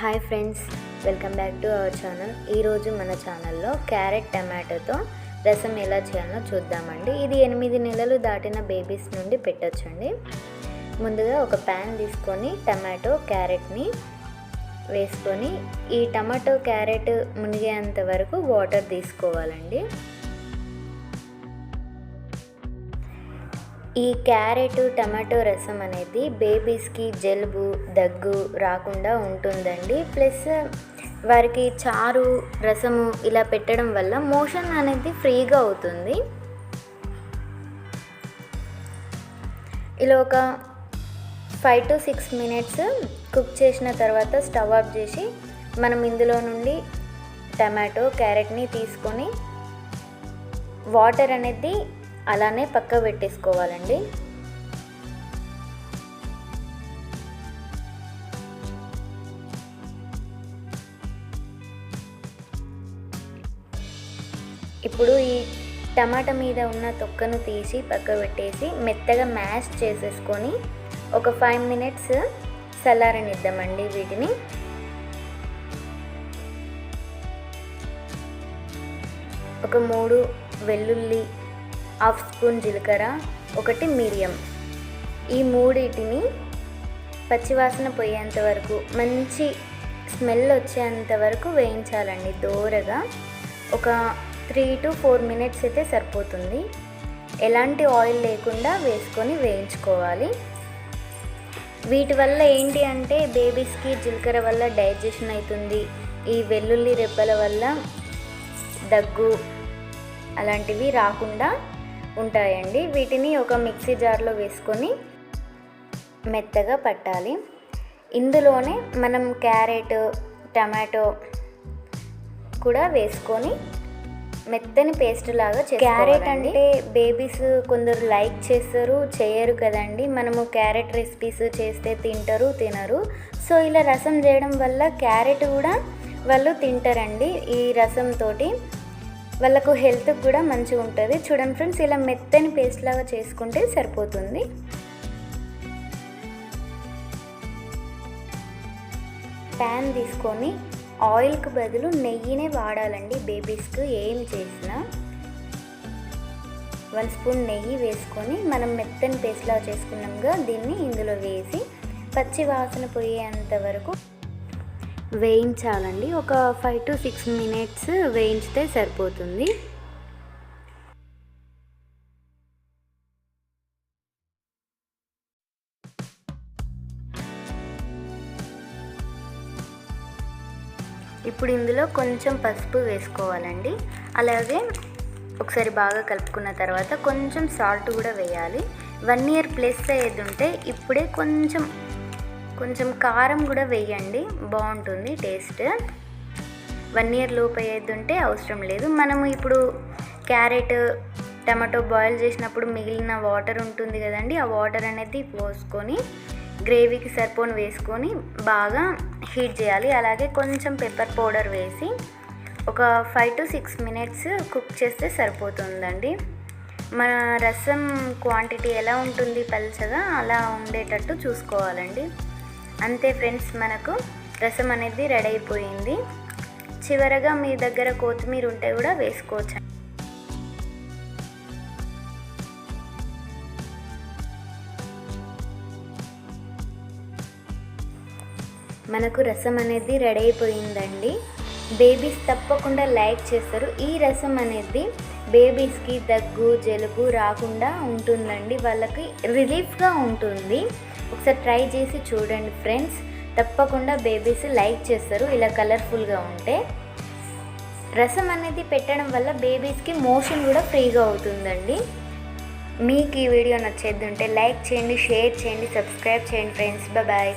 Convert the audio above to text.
Hi friends welcome back to our channel ఈరోజు మన ఛానల్లో క్యారెట్ టమాటోతో రసం ఎలా చేయాలో చూద్దామండి. ఇది ఎనిమిది నెలలు దాటిన బేబీస్ నుండి పెట్టచ్చండి. ముందుగా ఒక ప్యాన్ తీసుకొని టమాటో క్యారెట్ని వేసుకొని ఈ టమాటో క్యారెట్ మునిగేంత వరకు వాటర్ తీసుకోవాలండి. ఈ క్యారెట్ టమాటో రసం అనేది బేబీస్కి జలుబు దగ్గు రాకుండా ఉంటుందండి. ప్లస్ వారికి చారు రసము ఇలా పెట్టడం వల్ల మోషన్ అనేది ఫ్రీగా అవుతుంది. ఇలా ఒక five to six minutes cook చేసిన తర్వాత స్టవ్ ఆఫ్ చేసి మనం ఇందులో నుండి టమాటో క్యారెట్ని తీసుకొని వాటర్ అనేది అలానే పక్క పెట్టేసుకోవాలండి. ఇప్పుడు ఈ టమాటా మీద ఉన్న తొక్కను తీసి పక్క పెట్టేసి మెత్తగా మ్యాష్ చేసేసుకొని ఒక ఫైవ్ మినిట్స్ చల్లారనిద్దామండి వీటిని. ఒక మూడు వెల్లుల్లి హాఫ్ స్పూన్ జీలకర్ర ఒకటి మిరియం ఈ మూడింటిని పచ్చివాసన పోయేంత వరకు మంచి స్మెల్ వచ్చేంత వరకు వేయించాలండి దోరగా. ఒక త్రీ టు ఫోర్ మినిట్స్ అయితే సరిపోతుంది. ఎలాంటి ఆయిల్ లేకుండా వేసుకొని వేయించుకోవాలి. వీటి వల్ల ఏంటి అంటే బేబీస్కి జీలకర్ర వల్ల డైజెషన్ అవుతుంది. ఈ వెల్లుల్లి రెబ్బల వల్ల దగ్గు అలాంటివి రాకుండా ఉంటాయండి. వీటిని ఒక మిక్సీ జార్లో వేసుకొని మెత్తగా పట్టాలి. ఇందులోనే మనం క్యారెట్ టమాటో కూడా వేసుకొని మెత్తని పేస్ట్ లాగా క్యారెట్ అంటే బేబీస్ కొందరు లైక్ చేస్తారు చేయరు కదండి. మనము క్యారెట్ రెసిపీస్ చేస్తే తింటారు తినరు. సో ఇలా రసం చేయడం వల్ల క్యారెట్ కూడా వాళ్ళు తింటారండి. ఈ రసం తోటి వాళ్ళకు హెల్త్ కూడా మంచిగా ఉంటుంది. చూడండి ఫ్రెండ్స్ ఇలా మెత్తని పేస్ట్ లాగా చేసుకుంటే సరిపోతుంది. ప్యాన్ తీసుకొని ఆయిల్కి బదులు నెయ్యినే వాడాలండి బేబీస్కి ఏం చేసినా. వన్ స్పూన్ నెయ్యి వేసుకొని మనం మెత్తని పేస్ట్ లాగా చేసుకున్నాంగా దీన్ని ఇందులో వేసి పచ్చి వాసన పోయేంత వరకు వేయించాలండి. ఒక ఫైవ్ టు సిక్స్ మినిట్స్ వేయించితే సరిపోతుంది. ఇప్పుడు ఇందులో కొంచెం పసుపు వేసుకోవాలండి. అలాగే ఒకసారి బాగా కలుపుకున్న తర్వాత కొంచెం సాల్ట్ కూడా వేయాలి. వన్ ఇయర్ ప్లస్ అయ్యేది ఉంటే ఇప్పుడే కొంచెం కొంచెం కారం కూడా వేయండి. బాగుంటుంది టేస్ట్. వన్ ఇయర్ లోపు అయ్యేది ఉంటే అవసరం లేదు. మనము ఇప్పుడు క్యారెట్ టమాటో బాయిల్ చేసినప్పుడు మిగిలిన వాటర్ ఉంటుంది కదండి ఆ వాటర్ అనేది పోసుకొని గ్రేవీకి సరిపోని వేసుకొని బాగా హీట్ చేయాలి. అలాగే కొంచెం పెప్పర్ పౌడర్ వేసి ఒక five to six minutes cook చేస్తే సరిపోతుందండి. మన రసం క్వాంటిటీ ఎలా ఉంటుంది పలచగా అలా ఉండేటట్టు చూసుకోవాలండి. అంతే ఫ్రెండ్స్ మనకు రసం అనేది రెడీ అయిపోయింది. చివరగా మీ దగ్గర కొత్తిమీర ఉంటే కూడా వేసుకోవచ్చు. మనకు రసం అనేది రెడీ అయిపోయిందండి. బేబీస్ తప్పకుండా లైక్ చేస్తారు. ఈ రసం అనేది బేబీస్కి దగ్గు జలుబు రాకుండా ఉంటుందండి. వాళ్ళకి రిలీఫ్గా ఉంటుంది. ఒకసారి ట్రై చేసి చూడండి ఫ్రెండ్స్. తప్పకుండా బేబీస్ లైక్ చేస్తారు. ఇలా కలర్ఫుల్గా ఉంటే రసం అనేది పెట్టడం వల్ల బేబీస్కి మోషన్ కూడా ఫ్రీగా అవుతుందండి. మీకు ఈ వీడియో నచ్చేది ఉంటే లైక్ చేయండి షేర్ చేయండి సబ్స్క్రైబ్ చేయండి ఫ్రెండ్స్. బాయ్